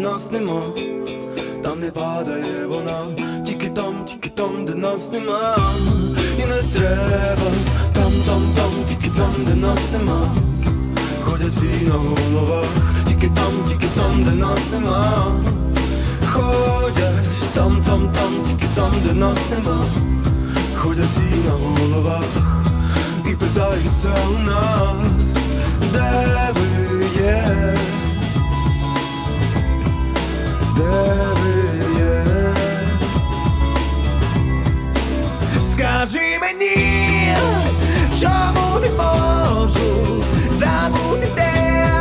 нас нема, там не падає вона, тільки там, тільки там, де нас нема, і не треба, там, там, там, тільки там, де нас нема, ходять всі на головах, тільки там, тільки там, де нас нема. Ходять. Там, там, там, тільки там, де нас нема. Ходять всі на головах. І питаються у нас, де де ви є. Скажи мені, чому не можу забути те,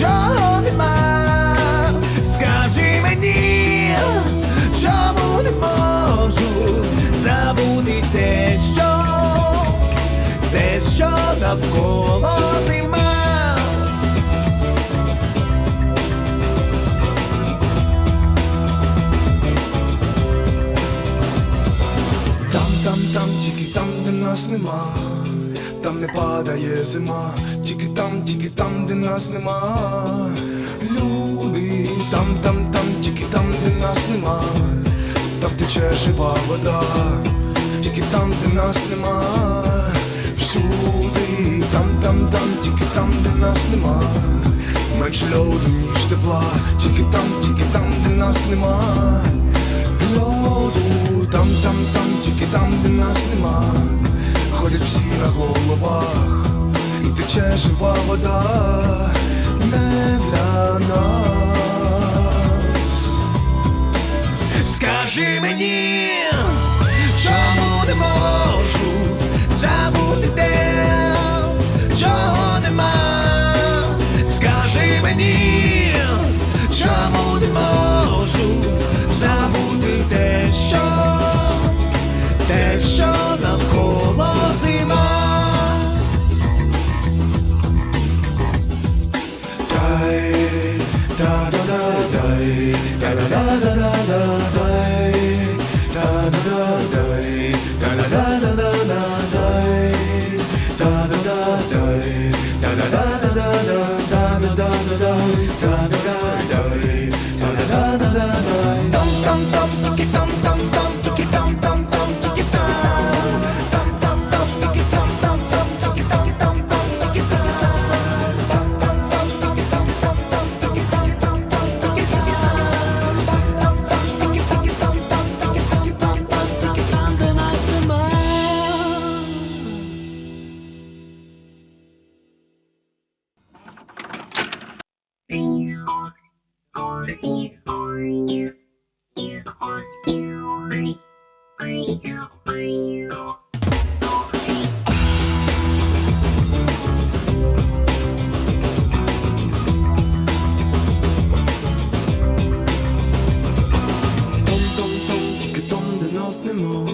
чого нема. Скажи мені, чому не можу забути те, що, те, що навколо Там, там, тільки там, де нас нема, там не падає зима, тільки там, тільки там, де нас нема. Люди, там, там, там, тільки там, де нас нема, там тече жива вода, тільки там, де нас нема. Всюди, там, там, там, тільки там, де нас нема. Менше льоду, ніж тепла, тільки там, тільки там, де нас нема. Льоду, там, там, там, тільки там, де нас нема. Ходять всі на головах, і тече жива вода не для нас. Скажи мені, чому не Da Da, da, da, нема,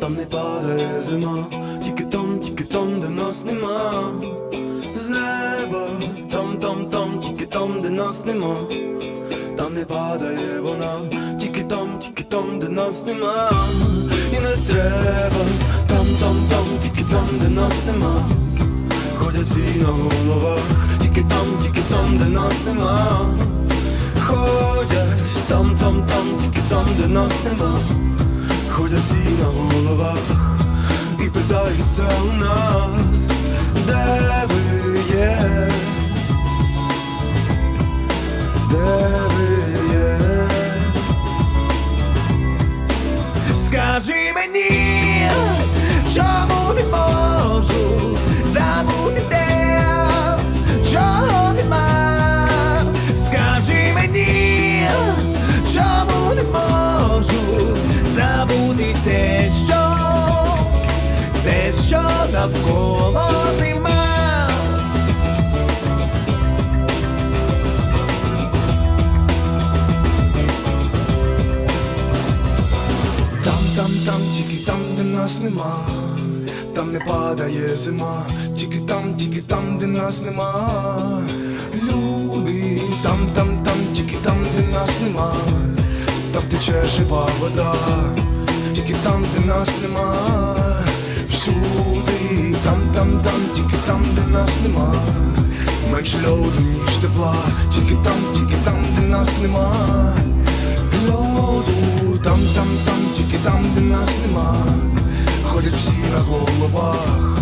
там не падає зима, тільки там, тільки там, де нас нема, з неба, там, там, там, тільки там, де нас нема, там не падає вона, тільки там, тільки там, де нас нема, і не треба, там, там, там, тільки там, де нас нема, ходять всі на головах, тільки там, тільки там, де нас нема. Ходять. Там, там, там, тільки там, де нас нема. Ходять всі на головах. І питаються у нас, Скажи мені, чому не можу забути те, чого нема. Скажи мені, чому не можу забути те, що, те, що навколо там, там, тільки там, де нас нема, там не падає зима, тільки там, тільки там, де нас нема. Люди, там, там, там, тільки там, де нас нема, там тече жива вода, тільки там, де нас нема, всюди, там, там, там, тільки там, де нас нема. Менше льоду, ніж тепла, тільки там, тільки там, де нас нема. Льоду, там, там, там, тільки там, де нас нема. Ходять всі на головах,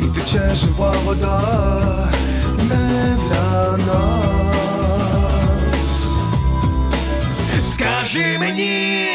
і тече жива вода не для нас. Скажи мені,